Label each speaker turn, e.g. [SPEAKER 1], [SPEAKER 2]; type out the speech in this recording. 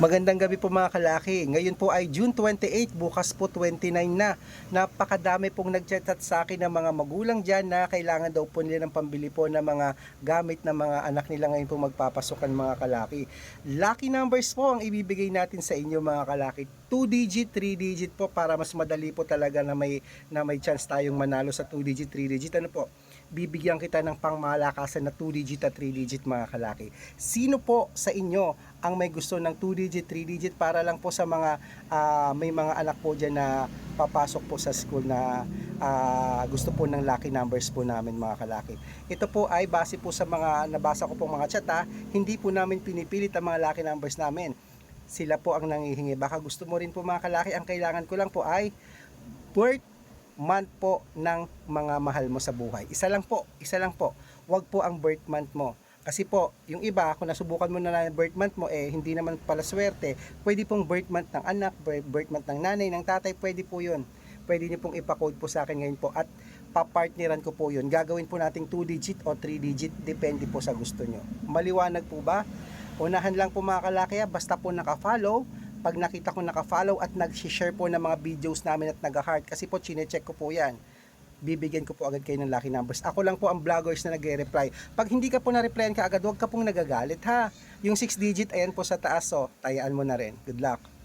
[SPEAKER 1] Magandang gabi po mga kalaki. Ngayon po ay June 28, bukas po 29 na. Napakadami pong nagchat sa akin ng mga magulang dyan na kailangan daw po nila ng pambili po ng mga gamit ng mga anak nila ngayon po magpapasukan mga kalaki. Lucky numbers po ang ibibigay natin sa inyo mga kalaki. 2 digit, 3 digit po para mas madali po talaga na may, na may chance tayong manalo sa 2 digit, 3 digit. Ano po? Bibigyan kita ng pangmalakasan na 2 digit at 3 digit mga kalaki. Sino po sa inyo ang may gusto ng 2 digit, 3 digit para lang po sa mga ah, may mga anak po dyan na papasok po sa school na ah, gusto po ng lucky numbers po namin mga kalaki. Ito po ay base po sa mga nabasa ko pong mga chat ha, hindi po namin pinipilit ang mga lucky numbers namin. Sila po ang nangihingi. Baka gusto mo rin po mga kalaki, ang kailangan ko lang po ay birth month po ng mga mahal mo sa buhay. Isa lang po, isa lang po. Huwag po ang birth month mo. Kasi po, yung iba, kung nasubukan mo na yung birth month mo, eh, hindi naman pala swerte. Pwede pong birth month ng anak, bir- birth month ng nanay, ng tatay, pwede po yun. Pwede niyo pong ipakode po sa akin ngayon po at papartneran ko po yun. Gagawin po nating 2 digit o 3 digit, depende po sa gusto nyo. Maliwanag po ba? Unahan lang po mga kalaki, ha, basta po naka-follow, pag nakita ko naka-follow at nag-share po ng mga videos namin at nag-heart kasi po chinecheck ko po yan bibigyan ko po agad kayo ng lucky numbers. Ako lang po ang vloggers na nagre-reply. Pag hindi ka po na-replyan ka agad, huwag ka pong nagagalit ha. Yung 6 digit, ayan po sa taas, so tayaan mo na rin. Good luck.